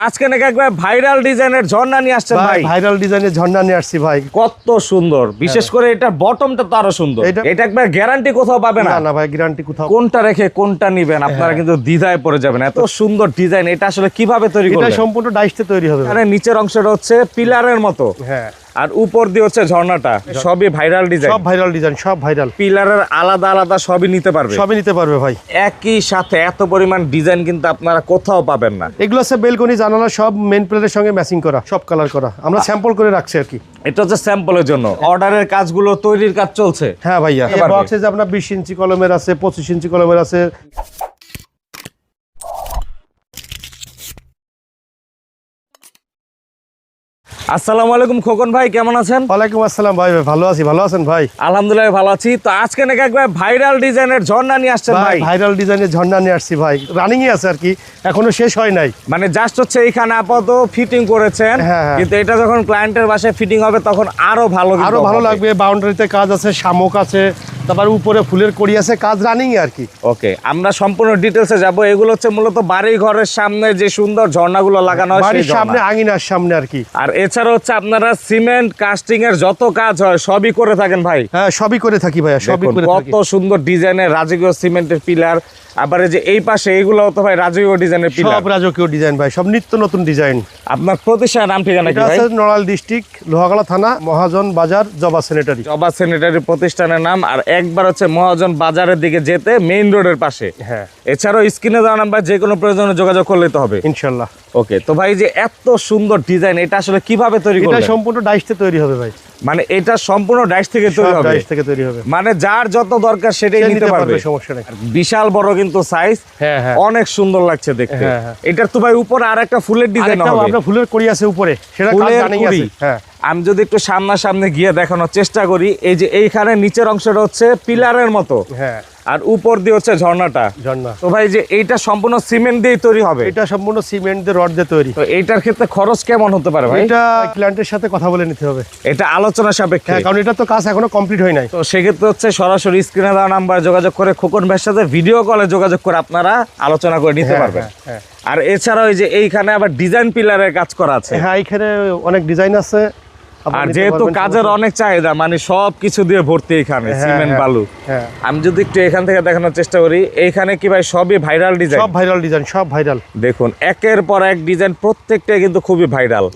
আজকে নাকি একবার ভাইরাল ডিজাইনের ঝর্ণা নিয়ে আসছে ভাই ভাইরাল ডিজাইনের ঝর্ণা নিয়ে আসছি ভাই। কত সুন্দর। বিশেষ করে এটা বটমটা তো আরও সুন্দর। এটা- একবার গ্যারান্টি কোথাও পাবে না। না ভাই গ্যারান্টি কোথাও কোনটা রেখে কোনটা নেবেন আপনারা কিন্তু দ্বিধায় পড়ে যাবেন। এত সুন্দর ডিজাইন এটা আসলে কীভাবে তৈরি এটা সম্পূর্ণ ডাইসতে তৈরি হবে মানে নিচের অংশটা হচ্ছে পিলারের মতো। হ্যাঁ। আর উপর দিয়ে হচ্ছে ঝর্ণাটা সবই ভাইরাল ডিজাইন সব ভাইরাল ডিজাইন সব ভাইরাল পিলারের আলাদা আলাদা সবই নিতে পারবে। সবই নিতে পারবে ভাই। একই সাথে এত পরিমাণ ডিজাইন কিন্তু আপনারা কোথাও পাবেন না। এগুলো আছে বেলকনি জানালা সব মেন প্লেটের সঙ্গে ম্যাচিং করা সব কালার করা। আমরা স্যাম্পল করে রাখছি আর কি। এটা হচ্ছে স্যাম্পলের জন্য। অর্ডারের কাজগুলো তৈরির কাজ চলছে। হ্যাঁ ভাইয়া। বক্সে যে আপনার বিশ ইঞ্চি কলমের আছে পঁচিশ ইঞ্চি কলমের আছে। আসসালামু আলাইকুম খোকন ভাই কেমন আছেন? ওয়ালাইকুম আসসালাম ভাই ভালো আছি ভালো আছেন ভাই? আলহামদুলিল্লাহ ভালো আছি। তো আজকে নাকি একবার ভাইরাল ডিজাইনের ঝর্ণা নিয়ে আসছেন ভাই ভাই? ভাইরাল ডিজাইনের ঝর্ণা নিয়ে আসছি ভাই। রানিং এ আছে আর কি এখনও শেষ হয় নাই। মানে জাস্ট হচ্ছে এইখানে আপাতত ফিটিং করেছেন হ্যাঁ, হ্যাঁ। কিন্তু এটা যখন ক্লায়েন্টের বাসায় ফিটিং হবে তখন আরও ভালো আরও ভালো। লাগবে বাউন্ডারিতে কাজ আছে শামুক আছে তারপর উপরে ফুলের কড়ি আছে কাজ রানিং আর কি। ওকে আমরা সম্পূর্ণ ডিটেলসে যাব। এগুলো হচ্ছে মূলত বাড়ি ঘরের সামনে যে সুন্দর ঝর্ণাগুলো লাগানো হয় বাড়ির সামনে আঙিনার সামনে আর কি। আর এছাড়া হচ্ছে আপনারা সিমেন্ট কাস্টিং এর যত কাজ হয় সবই করে থাকেন ভাই। হ্যাঁ সবই করে থাকি ভাইয়া সবই করে থাকি। কত সুন্দর ডিজাইনের রাজকীয় সিমেন্টের পিলার আবার এই যে এই পাশে এগুলো তো ভাই রাজকীয় ডিজাইনের পিলার সব রাজকীয় ডিজাইন ভাই সব নিত্য নতুন ডিজাইন আপনার প্রতিষ্ঠানের নাম ঠিকানা কি ভাই? নড়াল নড়াইল ডিস্ট্রিক্ট লোহাগড়া থানা মহাজন বাজার জবা সেনেটারি। জবা সেনেটারি প্রতিষ্ঠানের নাম আর একবার হচ্ছে মহাজন বাজারের দিকে যেতে মেইন রোডের পাশে। হ্যাঁ। এছাড়াও স্ক্রিনে দেওয়া নাম্বার যে কোনো প্রয়োজনে যোগাযোগ করলে তো হবে। ইনশাল্লাহ। ওকে তো ভাই যে এত সুন্দর ডিজাইন এটা আসলে কীভাবে তৈরি এটা সম্পূর্ণ ডাইস্টে তৈরি হবে ভাই। মানে এটা সম্পূর্ণ ডাইস থেকে তৈরি হবে। ডাইস থেকে তৈরি হবে। মানে যার যত দরকার সেটাই নিতে পারবে। সমস্যা নেই। বিশাল বড় কিন্তু সাইজ হ্যাঁ হ্যাঁ। অনেক সুন্দর লাগছে দেখতে। হ্যাঁ। এটার তো ভাই উপরে আর একটা ফুলের ডিজাইন হবে। আমরা ফুলের কড়ি আছে উপরে সেটা কাজ জানি আছে। হ্যাঁ। আমি যদি একটু সামনাসামনি গিয়ে দেখানোর চেষ্টা করি এই যে এইখানে নিচের অংশটা হচ্ছে পিলারের মতো। হ্যাঁ। আর উপর দিয়ে হচ্ছে ঝর্ণাটা। ঝর্ণা। তো ভাই যে এইটা সম্পূর্ণ সিমেন্ট দিয়ে তৈরি হবে? এটা সম্পূর্ণ সিমেন্ট দিয়ে রড দিয়ে তৈরি। তো এইটার ক্ষেত্রে খরচ কেমন হতে পারে ভাই? এটা ক্লায়েন্টের সাথে কথা বলে নিতে হবে। এটা আলোচনা সাপেক্ষে। হ্যাঁ কারণ এটা তো কাজ এখনও কমপ্লিট হয় নাই। তো সেক্ষেত্রে হচ্ছে সরাসরি স্ক্রিনে দেওয়া নাম্বার যোগাযোগ করে খোকন ভাইয়ের সাথে ভিডিও কলে যোগাযোগ করে আপনারা আলোচনা করে নিতে হ্যাঁ, পারবেন। হ্যাঁ, হ্যাঁ। আর এছাড়াও এই যে এইখানে আবার ডিজাইন পিলারের কাজ করা আছে। হ্যাঁ এখানে অনেক ডিজাইন আছে। আর যেহেতু কাজের অনেক চাহিদা মানে সব কিছু দিয়ে ভর্তি এখানে হ্যাঁ, সিমেন্ট হ্যাঁ, বালু। হ্যাঁ। আমি যদি একটু এখান থেকে দেখানোর চেষ্টা করি এইখানে কি ভাই সবই ভাইরাল ডিজাইন সব ভাইরাল ডিজাইন সব ভাইরাল দেখুন একের পর এক ডিজাইন প্রত্যেকটাই কিন্তু খুবই ভাইরাল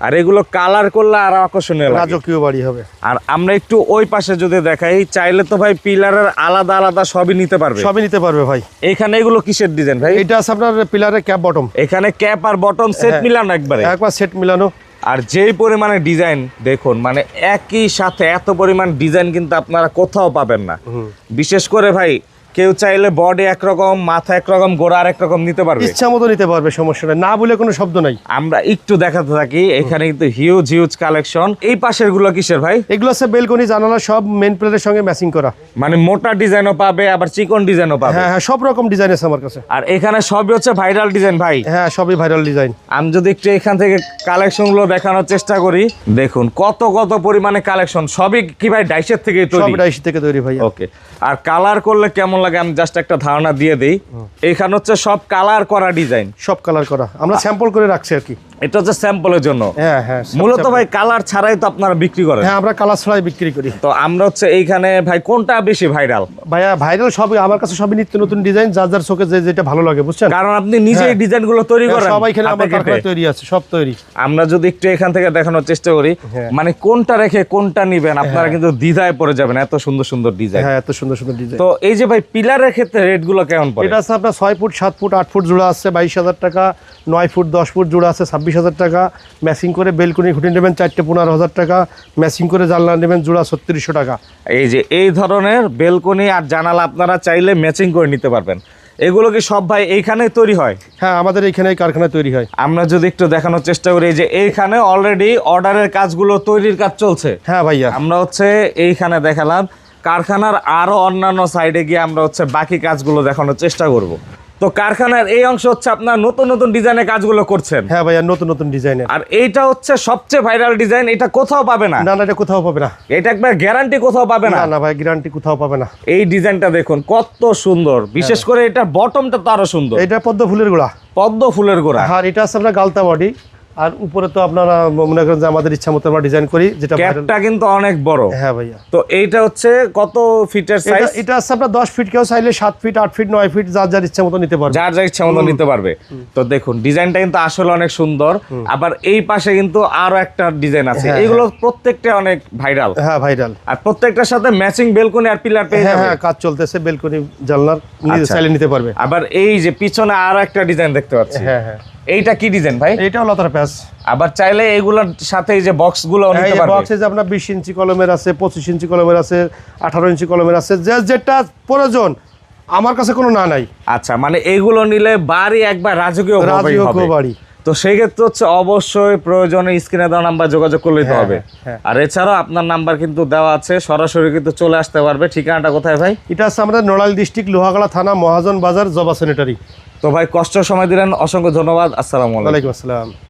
আর এগুলো কালার করলে আরও আকর্ষণীয় লাগে। রাজকীয় বাড়ি হবে। আর আমরা একটু ওই পাশে যদি দেখাই চাইলে তো ভাই পিলারের আলাদা আলাদা সবই নিতে পারবে। সবই নিতে পারবে ভাই। এখানে এগুলো কিসের ডিজাইন ভাই? এটা আছে আপনার পিলারের ক্যাপ বটম এখানে ক্যাপ আর বটম সেট। মিলানো একবারে। একবার সেট মিলানো। আর যেই পরিমাণে ডিজাইন দেখুন মানে একই সাথে এত পরিমাণ ডিজাইন কিন্তু আপনারা কোথাও পাবেন না। বিশেষ করে ভাই কেউ চাইলে বডি একরকম মাথা একরকম গোড়া আর একরকম নিতে পারবে। ইচ্ছা মতো নিতে পারবে সমস্যা নেই। না বলে কোনো শব্দ নাই। আমরা একটু দেখাতে থাকি এখানে কিন্তু হিউজ হিউজ কালেকশন এই পাশেরগুলো কিসের ভাই? এগুলো আছে বেলকনি জানালা সব মেন প্লেটের সঙ্গে ম্যাচিং করা। মানে মোটা ডিজাইনও পাবে আবার চিকন ডিজাইনও পাবে। হ্যাঁ হ্যাঁ সব রকম ডিজাইন আছে আমার কাছে। আর এখানে সবই হচ্ছে ভাইরাল ডিজাইন ভাই। হ্যাঁ সবই ভাইরাল ডিজাইন আমি যদি একটু এখান থেকে কালেকশনগুলো দেখানোর চেষ্টা করি দেখুন কত কত পরিমাণে কালেকশন সবই কি ভাই ডাইসের থেকে তৈরি? সব তৈরি ডাইসি থেকে তৈরি ভাই ওকে আর কালার করলে কেমন লাগে আমি জাস্ট একটা ধারণা দিয়ে দিই। এখানে হচ্ছে সব কালার করা ডিজাইন সব কালার করা। আমরা স্যাম্পল করে রাখছি আর কি। এটা হচ্ছে স্যাম্পলের জন্য। হ্যাঁ হ্যাঁ মূলত ভাই কালার ছাড়াই তো আপনারা বিক্রি করেন। হ্যাঁ আমরা কালার ছাড়াই বিক্রি করি। তো আমরা হচ্ছে এইখানে ভাই কোনটা বেশি ভাইরাল ভাইয়া ভাইরাল সবই আমার কাছে সবই নিত্য নতুন ডিজাইন যার যার চোখে যে যেটা ভালো লাগে বুঝছেন? কারণ আপনি নিজেই হ্যাঁ। ডিজাইনগুলো তৈরি করেন সবাই এখানে আমার কেটে। কারখানায় তৈরি আছে সব তৈরি। আমরা যদি একটু এখান থেকে দেখানোর চেষ্টা করি হ্যাঁ। মানে কোনটা রেখে কোনটা নিবেন আপনারা কিন্তু দ্বিধায় পড়ে যাবেন এত সুন্দর সুন্দর ডিজাইন হ্যাঁ এত সুন্দর সুন্দর ডিজাইন তো এই যে ভাই পিলারের ক্ষেত্রে রেটগুলো কেমন পড়ে? এটা আছে আপনার ছয় ফুট সাত ফুট আট ফুট জোড়া আছে বাইশ হাজার টাকা নয় ফুট দশ ফুট জোড়া আছে ছাব্বিশ হাজার টাকা। ম্যাচিং করে বেলকুনি খুঁটি নেবেন চারটে পনেরো হাজার টাকা। ম্যাচিং করে জানলা নেবেন জোড়া ছত্রিশশো টাকা। এই যে এই ধরনের বেলকনি আর জানালা আপনারা চাইলে ম্যাচিং করে নিতে পারবেন। এগুলো কি সব ভাই এইখানেই তৈরি হয়? হ্যাঁ আমাদের এখানে এই কারখানায় তৈরি হয়। আমরা যদি একটু দেখানোর চেষ্টা করি এই যে এইখানে অলরেডি অর্ডারের কাজগুলো তৈরির কাজ চলছে। হ্যাঁ ভাইয়া। আমরা হচ্ছে এইখানে দেখালাম কারখানার আরও অন্যান্য সাইডে গিয়ে আমরা হচ্ছে বাকি কাজগুলো দেখানোর চেষ্টা করব। তো কারখানার এই অংশ হচ্ছে আপনার নতুন নতুন ডিজাইনের কাজগুলো করছেন। হ্যাঁ ভাইয়া নতুন নতুন ডিজাইনের আর এইটা হচ্ছে সবচেয়ে ভাইরাল ডিজাইন এটা কোথাও পাবে না। না না এটা কোথাও পাবে না। এটা একবার গ্যারান্টি কোথাও পাবে না। না না ভাই গ্যারান্টি কোথাও পাবে না। এই ডিজাইনটা দেখুন কত সুন্দর। বিশেষ করে এটা বটমটা তো আরও সুন্দর। এটা পদ্ম ফুলের গোড়া। পদ্ম ফুলের গোড়া। আর এটা আছে আপনার গালতা বডি আর উপরে তো আপনারা মনে করেন যে আমাদের ইচ্ছা মতো আমরা ডিজাইন করি যেটা ক্যাপটা কিন্তু অনেক বড়। হ্যাঁ ভাইয়া। তো এইটা হচ্ছে কত ফিটের সাইজ এটা আছে আপনার দশ ফিট কেউ চাইলে সাত ফিট আট ফিট নয় ফিট যার যার ইচ্ছা মতো নিতে পারবে। যার যার ইচ্ছা মতো নিতে পারবে। তো দেখুন ডিজাইনটা কিন্তু আসলে অনেক সুন্দর। আবার এই পাশে কিন্তু আরও একটা ডিজাইন আছে। হ্যাঁ, এগুলো প্রত্যেকটা অনেক ভাইরাল হ্যাঁ ভাইরাল আর প্রত্যেকটার সাথে ম্যাচিং বেলকনি আর পিলার পেয়ে হ্যাঁ যাবে। হ্যাঁ কাজ চলতেছে বেলকনি জানলার নিজে আচ্ছা। চাইলে নিতে পারবে। আবার এই যে পিছনে আরও একটা ডিজাইন দেখতে পাচ্ছি। হ্যাঁ হ্যাঁ। এইটা কি ডিজাইন ভাই? এইটাও লতার প্যাচ। আবার চাইলে এগুলোর সাথে এই যে বক্সগুলো নিতে পারবে। বক্সে যে আপনার বিশ ইঞ্চি কলমের আছে পঁচিশ ইঞ্চি কলমের আছে আঠারো ইঞ্চি কলমের আছে যে যেটা প্রয়োজন আমার কাছে কোনো না নাই। আচ্ছা মানে এইগুলো নিলে বাড়ি একবার রাজকীয় হবে। বাড়ি। তো সেই ক্ষেত্রে হচ্ছে অবশ্যই প্রয়োজনে স্ক্রিনে দেওয়া নাম্বার যোগাযোগ করলে তো হ্যাঁ, হবে। হ্যাঁ। আর এছাড়াও আপনার নাম্বার কিন্তু দেওয়া আছে সরাসরি কিন্তু চলে আসতে পারবে। ঠিকানাটা কোথায় ভাই? এটা আছে আমাদের নড়াইল ডিস্ট্রিক্ট লোহাগড়া থানা মহাজন বাজার জবা সেনেটারি তো ভাই কষ্ট সময় দিলেন অসংখ্য ধন্যবাদ আসসালামু আলাইকুম। ওয়ালাইকুম আসসালাম।